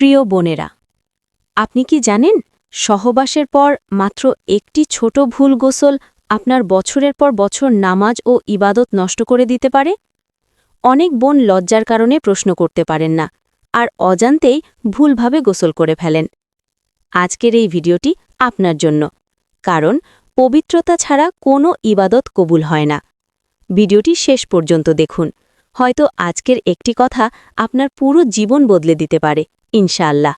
প্রিয় বোনেরা, আপনি কি জানেন সহবাসের পর মাত্র একটি ছোট ভুল গোসল আপনার বছরের পর বছর নামাজ ও ইবাদত নষ্ট করে দিতে পারে? অনেক বোন লজ্জার কারণে প্রশ্ন করতে পারেন না আর অজান্তেই ভুলভাবে গোসল করে ফেলেন। আজকের এই ভিডিওটি আপনার জন্য, কারণ পবিত্রতা ছাড়া কোনো ইবাদত কবুল হয় না। ভিডিওটি শেষ পর্যন্ত দেখুন, হয়তো আজকের একটি কথা আপনার পুরো জীবন বদলে দিতে পারে। ইনশাআল্লাহ।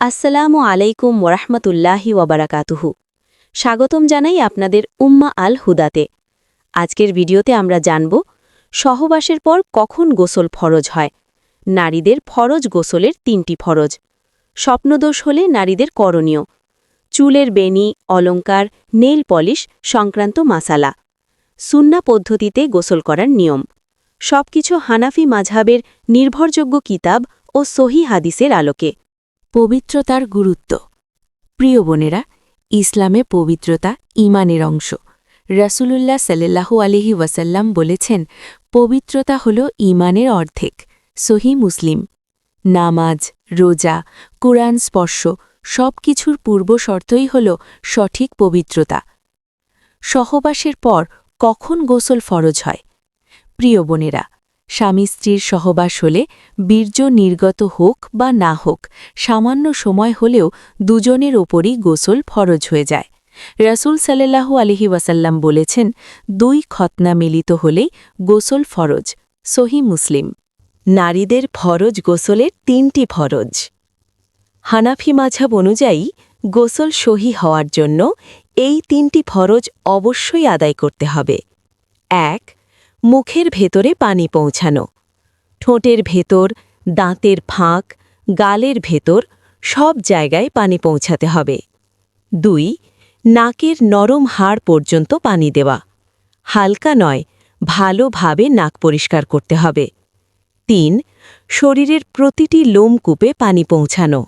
আসসালামু আলাইকুম ওরহমতুল্লাহি ওয়াবারাকাতুহু স্বাগতম জানাই আপনাদের উম্মা আল হুদাতে। আজকের ভিডিওতে আমরা জানব, সহবাসের পর কখন গোসল ফরজ হয়? নারীদের ফরজ গোসলের তিনটি ফরজ। স্বপ্নদোষ হলে নারীদের করণীয়। চুলের বেনি অলঙ্কার নেল পলিশ সংক্রান্ত মাসালা। সুন্না পদ্ধতিতে গোসল করার নিয়ম। সবকিছু হানাফি মাঝহাবের নির্ভরযোগ্য কিতাব ও সহি হাদিসের আলোকে। পবিত্রতার গুরুত্ব। প্রিয় বোনেরা, ইসলামে পবিত্রতা ইমানের অংশ। রাসূলুল্লাহ সাল্লাল্লাহু আলিহি ওয়াসাল্লাম বলেছেন, পবিত্রতা হল ইমানের অর্ধেক। সহি মুসলিম। নামাজ, রোজা, কোরআন স্পর্শ সব কিছুর পূর্বশর্তই হল সঠিক পবিত্রতা। সহবাসের পর কখন গোসল ফরজ হয়? প্রিয় বোনেরা স্বামী স্ত্রীর সহবাস হলে বীর্য নির্গত হোক বা না হোক, সামান্য সময় হলেও দুজনের ওপরই গোসল ফরজ হয়ে যায়। রাসুল সাল্লাল্লাহু আলহি ওয়াসাল্লাম বলেছেন, দুই খতনা মিলিত হলেই গোসল ফরজ। সহি মুসলিম। নারীদের ফরজ গোসলের তিনটি ফরজ। হানাফি মাঝাব অনুযায়ী গোসল সহি হওয়ার জন্য এই তিনটি ফরজ অবশ্যই আদায় করতে হবে। এক মুখের ভেতরে পানি পৌঁছানো। ঠোঁটের ভেতর, দাঁতের ফাঁক, গালের ভেতর সব জায়গায় পানি পৌঁছাতে হবে। দুই, নাকের নরম হাড় পর্যন্ত পানি দেওয়া। হালকা নয়, ভালোভাবে নাক পরিষ্কার করতে হবে। তিন, শরীরের প্রতিটি লোমকূপে পানি পৌঁছানো।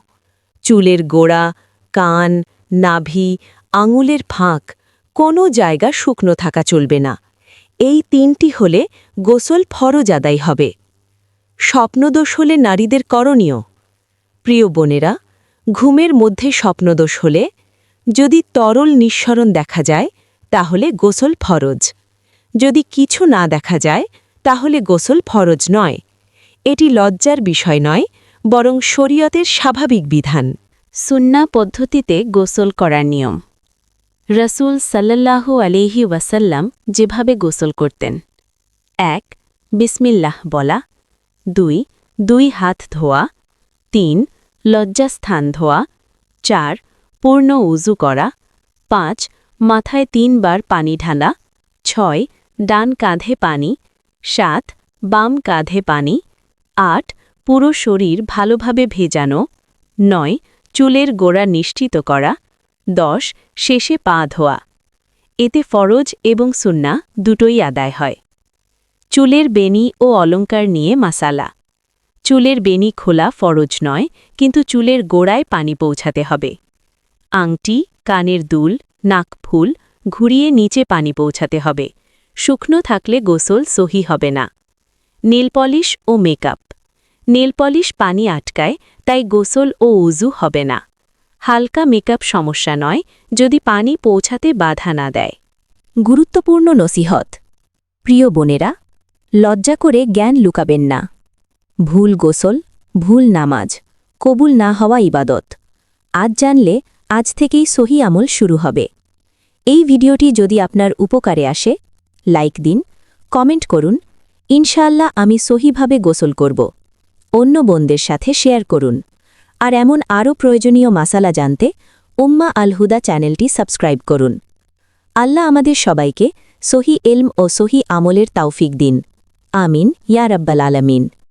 চুলের গোড়া, কান, নাভি, আঙুলের ফাঁক, কোনো জায়গা শুকনো থাকা চলবে না। এই তিনটি হলে গোসল ফরজ আদায় হবে। স্বপ্নদোষ হলে নারীদের করণীয়। প্রিয় বোনেরা, ঘুমের মধ্যে স্বপ্নদোষ হলে যদি তরল নিঃসরণ দেখা যায়, তাহলে গোসল ফরজ। যদি কিছু না দেখা যায়, তাহলে গোসল ফরজ নয়। এটি লজ্জার বিষয় নয়, বরং শরীয়তের স্বাভাবিক বিধান। সুন্না পদ্ধতিতে গোসল করার নিয়ম। রসুল সাল্লাল্লাহু আলিহি ওয়াসাল্লাম যেভাবে গোসল করতেন। এক, বিসমিল্লাহ বলা। দুই দুই হাত ধোয়া। তিন, লজ্জাস্থান ধোয়া। চার, পূর্ণ উজু করা। পাঁচ, মাথায় তিনবার পানি ঢালা। ছয়, ডান কাঁধে পানি। সাত, বাম কাঁধে পানি। আট, পুরো শরীর ভালোভাবে ভেজানো। নয়, চুলের গোড়া নিশ্চিত করা। দশ, শেষে পা ধোয়া। এতে ফরজ এবং সুন্না দুটোই আদায় হয়। চুলের বেনি ও অলঙ্কার নিয়ে মাসালা। চুলের বেনি খোলা ফরজ নয়, কিন্তু চুলের গোড়ায় পানি পৌঁছাতে হবে। আংটি, কানের দুল নাকফুল ঘুরিয়ে নিচে পানি পৌঁছাতে হবে। শুকনো থাকলে গোসল সহি হবে না। নেলপলিশ ও মেকআপ। নেলপলিশ পানি আটকায়, তাই গোসল ও উজু হবে না। হালকা মেকআপ সমস্যা নয়, যদি পানি পৌঁছাতে বাধা না দেয়। গুরুত্বপূর্ণ নসিহত। প্রিয় বোনেরা, লজ্জা করে জ্ঞান লুকাবেন না। ভুল গোসল, ভুল নামাজ, কবুল না হওয়া ইবাদত। আজ জানলে আজ থেকেই সহি আমল শুরু হবে। এই ভিডিওটি যদি আপনার উপকারে আসে, লাইক দিন, কমেন্ট করুন। ইনশাআল্লাহ আমি সহিভাবে গোসল করব। অন্য বোনদের সাথে শেয়ার করুন। আর এমন আরও প্রয়োজনীয় মাসালা জানতে উম্মা আলহুদা চ্যানেলটি সাবস্ক্রাইব করুন। আল্লাহ আমাদের সবাইকে সহি এলম ও সহি আমলের তাওফিক দিন। আমিন, ইয়া আলমিন আলামিন।